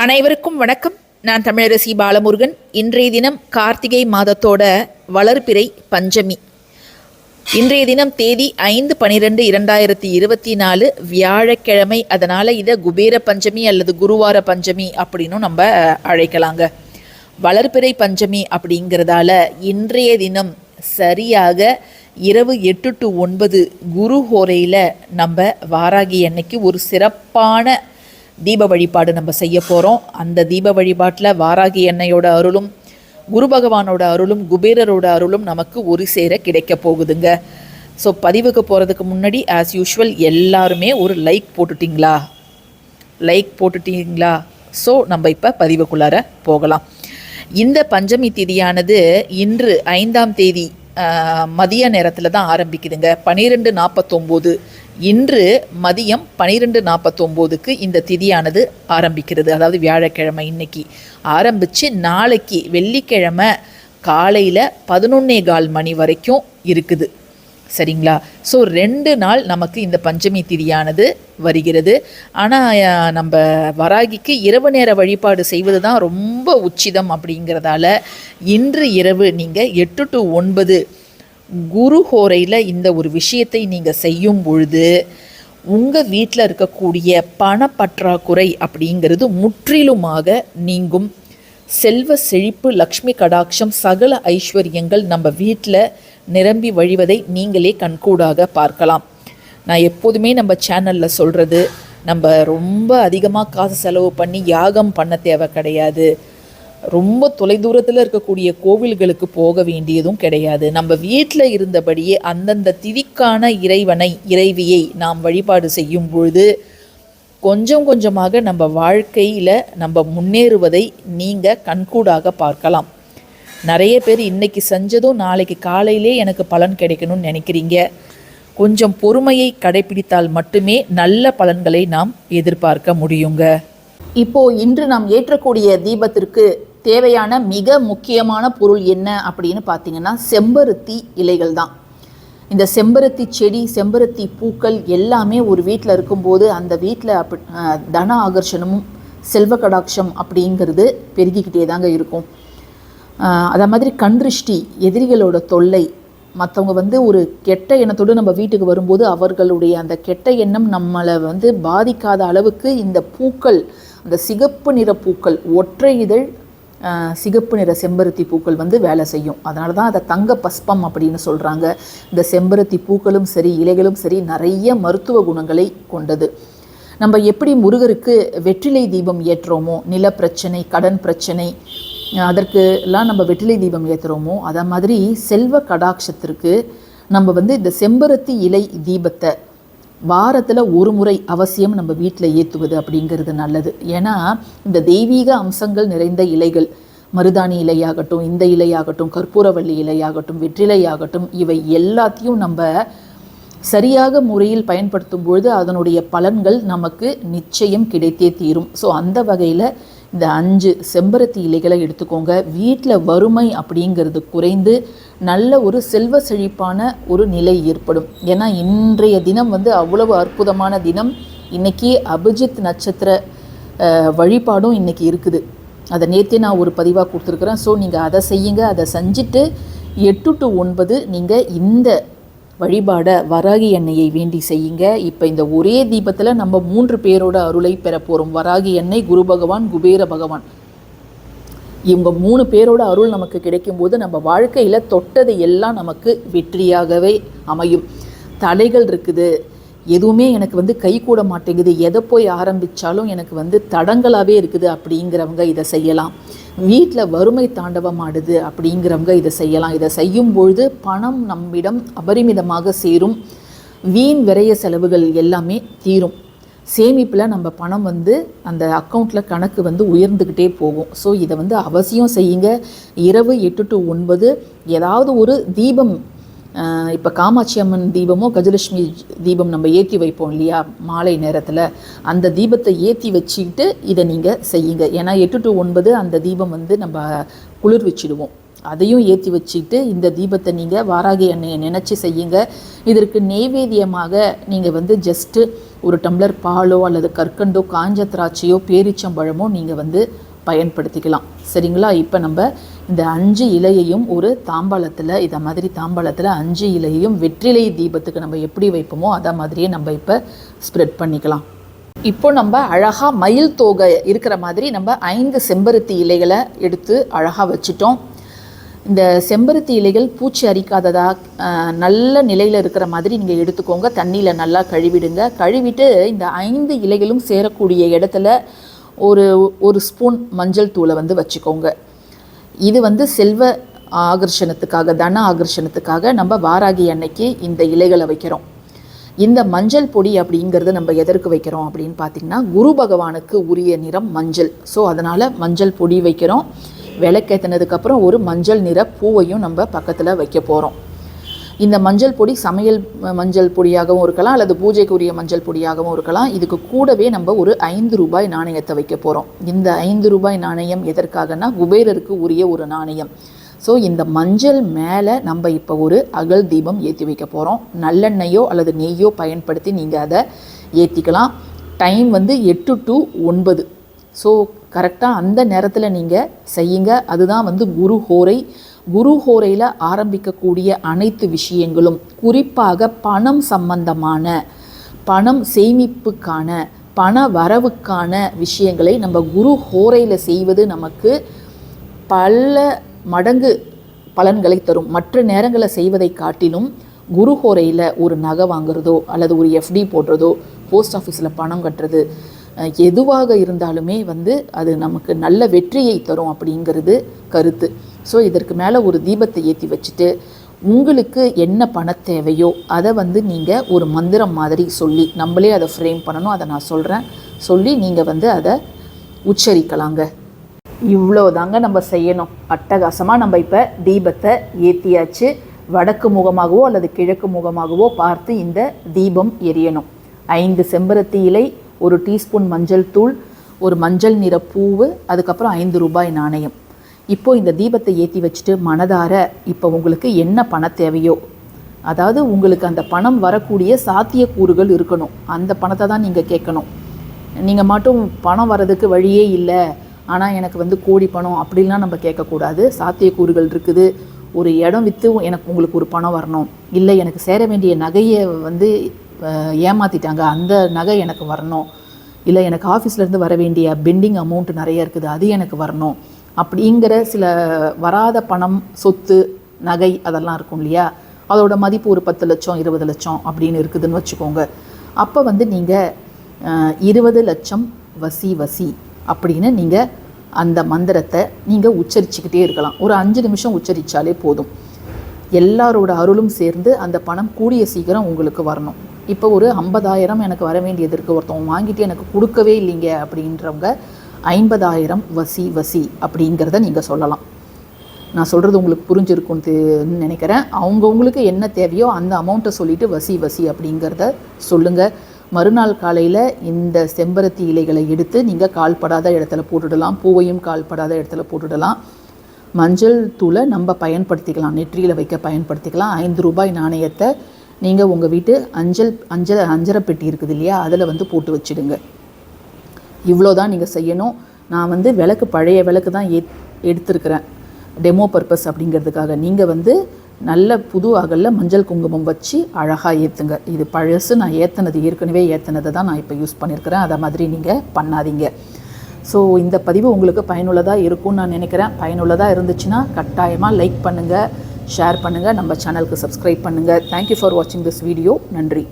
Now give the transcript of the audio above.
அனைவருக்கும் வணக்கம். நான் தமிழரசி பாலமுருகன். இன்றைய தினம் கார்த்திகை மாதத்தோட வளர்பிறை பஞ்சமி. இன்றைய தினம் தேதி ஐந்து பனிரெண்டு இரண்டாயிரத்தி இருபத்தி நாலு வியாழக்கிழமை. அதனால் இதை குபேர பஞ்சமி அல்லது குருவார பஞ்சமி அப்படின்னும் நம்ம அழைக்கலாங்க. வளர்பிறை பஞ்சமி அப்படிங்கிறதால இன்றைய தினம் சரியாக இரவு எட்டு டு ஒன்பது குரு ஹோரையில் நம்ம வாராகி அன்னைக்கு ஒரு சிறப்பான தீப வழிபாடு நம்ம செய்ய போகிறோம் அந்த தீப வழிபாட்டில் வாராகி எண்ணெயோட அருளும் குரு பகவானோட அருளும் குபேரரோட அருளும் நமக்கு ஒரு சேர கிடைக்க போகுதுங்க. ஸோ பதிவுக்கு போகிறதுக்கு முன்னாடி ஆஸ் யூஷுவல் எல்லாருமே ஒரு லைக் போட்டுட்டிங்களா? லைக் போட்டுட்டிங்களா? ஸோ நம்ம இப்போ பதிவுக்குள்ளார போகலாம். இந்த பஞ்சமி திதியானது இன்று ஐந்தாம் தேதி மதிய நேரத்தில் தான் ஆரம்பிக்குதுங்க. பன்னிரெண்டு நாற்பத்தொம்போது இன்று மதியம் பன்னிரெண்டு நாற்பத்தொம்போதுக்கு இந்த திதியானது ஆரம்பிக்கிறது. அதாவது வியாழக்கிழமை இன்னைக்கு ஆரம்பித்து நாளைக்கு வெள்ளிக்கிழமை காலையில் பதினொன்னே கால் மணி வரைக்கும் இருக்குது. சரிங்களா? ஸோ ரெண்டு நாள் நமக்கு இந்த பஞ்சமி திதியானது வருகிறது. ஆனால் நம்ம வராகிக்கு இரவு நேர வழிபாடு செய்வது தான் ரொம்ப உச்சிதம் அப்படிங்கிறதால இன்று இரவு நீங்கள் எட்டு டு ஒன்பது குரு ஹோரையில் இந்த ஒரு விஷயத்தை நீங்கள் செய்யும் பொழுது உங்கள் வீட்டில் இருக்கக்கூடிய பணப்பற்றாக்குறை அப்படிங்கிறது முற்றிலுமாக நீங்கும். செல்வ செழிப்பு லக்ஷ்மி கடாட்சம் சகல ஐஸ்வர்யங்கள் நம்ம வீட்டில் நிரம்பி வழிவதை நீங்களே கண்கூடாக பார்க்கலாம். நான் எப்போதுமே நம்ம சேனலில் சொல்கிறது நம்ம ரொம்ப அதிகமாக காசு செலவு பண்ணி யாகம் பண்ண தேவை கிடையாது. ரொம்ப தொலைதூரத்தில் இருக்கக்கூடிய கோவில்களுக்கு போக வேண்டியதும் கிடையாது. நம்ம வீட்டில் இருந்தபடியே அந்தந்த திதிக்கான இறைவனை இறைவியை நாம் வழிபாடு செய்யும் பொழுது கொஞ்சம் கொஞ்சமாக நம்ம வாழ்க்கையில் நம்ம முன்னேறுவதை நீங்கள் கண்கூடாக பார்க்கலாம். நிறைய பேர் இன்னைக்கு செஞ்சதும் நாளைக்கு காலையிலே எனக்கு பலன் கிடைக்கணும்னு நினைக்கிறீங்க. கொஞ்சம் பொறுமையை கடைபிடித்தால் மட்டுமே நல்ல பலன்களை நாம் எதிர்பார்க்க முடியுங்க. இப்போ இன்று நாம் ஏற்றக்கூடிய தீபத்திற்கு தேவையான மிக முக்கியமான பொருள் என்ன அப்படின்னு பார்த்தீங்கன்னா செம்பருத்தி இலைகள் தான். இந்த செம்பருத்தி செடி செம்பருத்தி பூக்கள் எல்லாமே ஒரு வீட்டில் இருக்கும்போது அந்த வீட்டில் அப்ப தன ஆகர்ஷணமும் செல்வ கடாட்சம் அப்படிங்கிறது பெருகிக்கிட்டே தாங்க இருக்கும். அதே மாதிரி கண்திருஷ்டி எதிரிகளோட தொல்லை மற்றவங்க வந்து ஒரு கெட்ட எண்ணத்தோடு நம்ம வீட்டுக்கு வரும்போது அவர்களுடைய அந்த கெட்ட எண்ணம் நம்மளை வந்து பாதிக்காத அளவுக்கு இந்த பூக்கள் அந்த சிகப்பு நிற பூக்கள் ஒற்றை இதழ் சிகப்பு நிற செம்பருத்தி பூக்கள் வந்து வேலை செய்யும். அதனால தான் அதை தங்க பஸ்பம் அப்படின்னு சொல்கிறாங்க இந்த செம்பருத்தி பூக்களும் சரி இலைகளும் சரி நிறைய மருத்துவ குணங்களை கொண்டது. நம்ம எப்படி முருகருக்கு வெற்றிலை தீபம் ஏற்றுறோமோ நில பிரச்சனை கடன் பிரச்சனை அதற்கு எல்லாம் நம்ம வெற்றிலை தீபம் ஏற்றுறோமோ அதை மாதிரி செல்வ கடாட்சத்திற்கு நம்ம வந்து இந்த செம்பருத்தி இலை தீபத்தை வாரத்தில் ஒரு முறை அவசியம் நம்ம வீட்டில் ஏற்றுவது அப்படிங்கிறது நல்லது. ஏன்னா இந்த தெய்வீக அம்சங்கள் நிறைந்த இலைகள் மருதாணி இலையாகட்டும் இந்த இலையாகட்டும் கற்பூரவள்ளி இலையாகட்டும் வெற்றிலையாகட்டும் இவை எல்லாத்தையும் நம்ம சரியாக முறையில் பயன்படுத்தும் பொழுது அதனுடைய பலன்கள் நமக்கு நிச்சயம் கிடைத்தே தீரும். ஸோ அந்த வகையில் இந்த அஞ்சு செம்பருத்தி இலைகளை எடுத்துக்கோங்க. வீட்டில் வறுமை அப்படிங்கிறது குறைந்து நல்ல ஒரு செல்வ செழிப்பான ஒரு நிலை ஏற்படும். ஏன்னா இன்றைய தினம் வந்து அவ்வளவு அற்புதமான தினம். இன்றைக்கி அபிஜித் நட்சத்திர வழிபாடும் இன்றைக்கி இருக்குது. அதை நேற்றே நான் ஒரு பதிவாக கொடுத்துருக்குறேன். ஸோ நீங்கள் அதை செய்யுங்க. அதை செஞ்சுட்டு எட்டு டு ஒன்பது நீங்கள் இந்த வழிபாட வராகி எண்ணெயை வேண்டி செய்யுங்க. இப்போ இந்த ஒரே தீபத்தில் நம்ம மூன்று பேரோட அருளை பெற போகிறோம் வராகி எண்ணெய் குரு பகவான் குபேர பகவான். இவங்க மூணு பேரோட அருள் நமக்கு கிடைக்கும்போது நம்ம வாழ்க்கையில் தொட்டது எல்லாம் நமக்கு வெற்றியாகவே அமையும். தடைகள் இருக்குது. எதுவுமே எனக்கு வந்து கை கூட மாட்டேங்குது. எதை போய் ஆரம்பித்தாலும் எனக்கு வந்து தடங்களாகவே இருக்குது அப்படிங்கிறவங்க இதை செய்யலாம். வீட்டில் வறுமை தாண்டவம் ஆடுது அப்படிங்கிறவங்க இதை செய்யலாம். இதை செய்யும் பொழுது பணம் நம்மிடம் அபரிமிதமாக சேரும். வீண் விரைய செலவுகள் எல்லாமே தீரும். சேமிப்பில் நம்ம பணம் வந்து அந்த அக்கௌண்ட்டில் கணக்கு வந்து உயர்ந்துக்கிட்டே போகும். ஸோ இதை வந்து அவசியம் செய்யுங்க. இரவு எட்டு டு ஒன்பது ஏதாவது ஒரு தீபம் இப்போ காமாட்சி அம்மன் தீபமோ கஜலட்சுமி தீபம் நம்ம ஏற்றி வைப்போம் இல்லையா? மாலை நேரத்தில் அந்த தீபத்தை ஏற்றி வச்சுக்கிட்டு இதை நீங்கள் செய்யுங்க. ஏன்னா எட்டு டு ஒன்பது அந்த தீபம் வந்து நம்ம குளிர் வச்சிடுவோம். அதையும் ஏற்றி வச்சுக்கிட்டு இந்த தீபத்தை நீங்கள் வாராகி எண்ணெயை நினச்சி செய்யுங்க. இதற்கு நெய்வேத்தியமாக நீங்கள் வந்து ஜஸ்ட்டு ஒரு டம்ளர் பாலோ அல்லது கற்கண்டோ காஞ்ச திராட்சையோ பேரிச்சம்பழமோ நீங்கள் வந்து பயன்படுத்திக்கலாம். சரிங்களா? இப்போ நம்ம இந்த அஞ்சு இலையையும் ஒரு தாம்பாளத்தில் இதை மாதிரி தாம்பாளத்தில் அஞ்சு இலையையும் வெற்றிலை தீபத்துக்கு நம்ம எப்படி வைப்போமோ அதை மாதிரியே நம்ம இப்போ ஸ்ப்ரெட் பண்ணிக்கலாம். இப்போ நம்ம அழகாக மயில் தோகை இருக்கிற மாதிரி நம்ம ஐந்து செம்பருத்தி இலைகளை எடுத்து அழகாக வச்சுட்டோம். இந்த செம்பருத்தி இலைகள் பூச்சி அரிக்காததா நல்ல நிலையில் இருக்கிற மாதிரி நீங்கள் எடுத்துக்கோங்க. தண்ணியில் நல்லா கழுவிடுங்க. கழுவிட்டு இந்த ஐந்து இலைகளும் சேரக்கூடிய இடத்துல ஒரு ஒரு ஸ்பூன் மஞ்சள் தூளை வந்து வச்சுக்கோங்க. இது வந்து செல்வ ஆகர்ஷணத்துக்காக தன ஆகர்ஷணத்துக்காக நம்ம வாராகி அன்னைக்கு இந்த இலைகளை வைக்கிறோம். இந்த மஞ்சள் பொடி அப்படிங்கிறது நம்ம எதற்கு வைக்கிறோம் அப்படின்னு பார்த்தீங்கன்னா குரு பகவானுக்கு உரிய நிறம் மஞ்சள். ஸோ அதனால் மஞ்சள் பொடி வைக்கிறோம். விளக்கேற்றினதுக்கப்புறம் ஒரு மஞ்சள் நிற பூவையும் நம்ம பக்கத்தில் வைக்க போகிறோம் இந்த மஞ்சள் பொடி சமையல் மஞ்சள் பொடியாகவும் இருக்கலாம் அல்லது பூஜைக்குரிய மஞ்சள் பொடியாகவும் இருக்கலாம். இதுக்கு கூடவே நம்ம ஒரு ஐந்து ரூபாய் நாணயத்தை வைக்க போகிறோம் இந்த ஐந்து ரூபாய் நாணயம் எதற்காகனா குபேரருக்கு உரிய ஒரு நாணயம். ஸோ இந்த மஞ்சள் மேலே நம்ம இப்போ ஒரு அகல் தீபம் ஏற்றி வைக்க போகிறோம் நல்லெண்ணெயோ அல்லது நெய்யோ பயன்படுத்தி நீங்கள் அதை ஏற்றிக்கலாம் டைம் வந்து எட்டு டு ஒன்பது. ஸோ கரெக்டாக அந்த நேரத்தில் நீங்கள் செய்யுங்க. அதுதான் வந்து குரு ஹோரை குரு ஹோரையில் ஆரம்பிக்கக்கூடிய அனைத்து விஷயங்களும் குறிப்பாக பணம் சம்பந்தமான பணம் சேமிப்புக்கான பண வரவுக்கான விஷயங்களை நம்ம குரு ஹோரையில் செய்வது நமக்கு பல மடங்கு பலன்களை தரும். மற்ற நேரங்களில் செய்வதை காட்டிலும் குரு ஹோரையில் ஒரு நகை வாங்குறதோ அல்லது ஒரு எஃப்டி போடுறதோ போஸ்ட் ஆஃபீஸில் பணம் கட்டுறது எதுவாக இருந்தாலுமே வந்து அது நமக்கு நல்ல வெற்றியை தரும் அப்படிங்கிறது கருத்து. ஸோ இதற்கு மேலே ஒரு தீபத்தை ஏற்றி வச்சுட்டு உங்களுக்கு என்ன பண தேவையோ அதை வந்து நீங்கள் ஒரு மந்திரம் மாதிரி சொல்லி நம்மளே அதை ஃப்ரேம் பண்ணணும் அதை நான் சொல்கிறேன் சொல்லி நீங்கள் வந்து அதை உச்சரிக்கலாங்க. இவ்வளோ தாங்க நம்ம செய்யணும். அட்டகாசமாக நம்ம இப்போ தீபத்தை ஏற்றியாச்சு வடக்கு முகமாகவோ அல்லது கிழக்கு முகமாகவோ பார்த்து இந்த தீபம் எரியணும். ஐந்து செம்பருத்தி இலை ஒரு டீஸ்பூன் மஞ்சள் தூள் ஒரு மஞ்சள் நிற பூவு அதுக்கப்புறம் ஐந்து ரூபாய் நாணயம். இப்போ இந்த தீபத்தை ஏற்றி வச்சுட்டு மனதார இப்போ உங்களுக்கு என்ன பண தேவையோ அதாவது உங்களுக்கு அந்த பணம் வரக்கூடிய சாத்தியக்கூறுகள் இருக்கணும். அந்த பணத்தை தான் நீங்கள் கேட்கணும். நீங்கள் மட்டும் பணம் வர்றதுக்கு வழியே இல்லை ஆனால் எனக்கு வந்து கோடி பணம் அப்படிலாம் நம்ம கேட்கக்கூடாது. சாத்தியக்கூறுகள் இருக்குது. ஒரு இடம் விற்று எனக்கு உங்களுக்கு ஒரு பணம் வரணும். இல்லை எனக்கு சேர வேண்டிய நகையை வந்து ஏமாற்றிட்டாங்க அந்த நகை எனக்கு வரணும். இல்லை எனக்கு ஆஃபீஸ்லேருந்து வர வேண்டிய பெண்டிங் அமௌண்ட் நிறைய இருக்குது. அது எனக்கு வரணும். அப்படிங்கிற சில வராத பணம் சொத்து நகை அதெல்லாம் இருக்கும் இல்லையா? அதோட மதிப்பு ஒரு பத்து லட்சம் இருபது லட்சம் அப்படின்னு இருக்குதுன்னு வச்சுக்கோங்க. அப்போ வந்து நீங்கள் இருபது லட்சம் வசி வசி அப்படின்னு நீங்கள் அந்த மந்திரத்தை நீங்கள் உச்சரிச்சுக்கிட்டே இருக்கலாம். ஒரு அஞ்சு நிமிஷம் உச்சரித்தாலே போதும். எல்லாரோட அருளும் சேர்ந்து அந்த பணம் கூடிய சீக்கிரம் உங்களுக்கு வரணும். இப்போ ஒரு ஐம்பதாயிரம் எனக்கு வர வேண்டியது இருக்குது ஒருத்தவங்க வாங்கிட்டு எனக்கு கொடுக்கவே இல்லைங்க அப்படின்றவங்க ஐம்பதாயிரம் வசி வசி அப்படிங்கிறத நீங்கள் சொல்லலாம். நான் சொல்கிறது உங்களுக்கு புரிஞ்சிருக்கும்னு நினைக்கிறேன். அவங்கவுங்களுக்கு என்ன தேவையோ அந்த அமௌண்ட்டை சொல்லிட்டு வசி வசி அப்படிங்கிறத சொல்லுங்கள் மறுநாள் காலையில் இந்த செம்பருத்தி இலைகளை எடுத்து நீங்கள் கால்படாத இடத்துல போட்டுடலாம். பூவையும் கால்படாத இடத்துல போட்டுடலாம். மஞ்சள் தூளை நம்ம பயன்படுத்திக்கலாம். நெற்றியில் வைக்க பயன்படுத்திக்கலாம். ஐந்து ரூபாய் நாணயத்தை நீங்கள் உங்கள் வீட்டு அஞ்சல் அஞ்சல் அஞ்சரை பெட்டி இருக்குது இல்லையா? அதில் வந்து போட்டு வச்சிடுங்க. இவ்வளோ தான் நீங்கள் செய்யணும். நான் வந்து விளக்கு பழைய விளக்கு தான் ஏ எடுத்திருக்கிறேன். டெமோ பர்பஸ் அப்படிங்கிறதுக்காக. நீங்கள் வந்து நல்ல புது அகலில் மஞ்சள் குங்குமம் வச்சு அழகாக ஏற்றுங்க இது பழசு நான் ஏற்றினது ஏற்கனவே ஏற்றினதை தான் நான் இப்போ யூஸ் பண்ணியிருக்கிறேன் அதை மாதிரி நீங்கள் பண்ணாதீங்க. ஸோ இந்த பதிவு உங்களுக்கு பயனுள்ளதாக இருக்கும்னு நான் நினைக்கிறேன். பயனுள்ளதாக இருந்துச்சுன்னா கட்டாயமாக லைக் பண்ணுங்கள் ஷேர் பண்ணுங்கள் நம்ம சேனலுக்கு சப்ஸ்கிரைப் பண்ணுங்கள் தேங்க்யூ ஃபார் வாட்சிங் திஸ் வீடியோ நன்றி.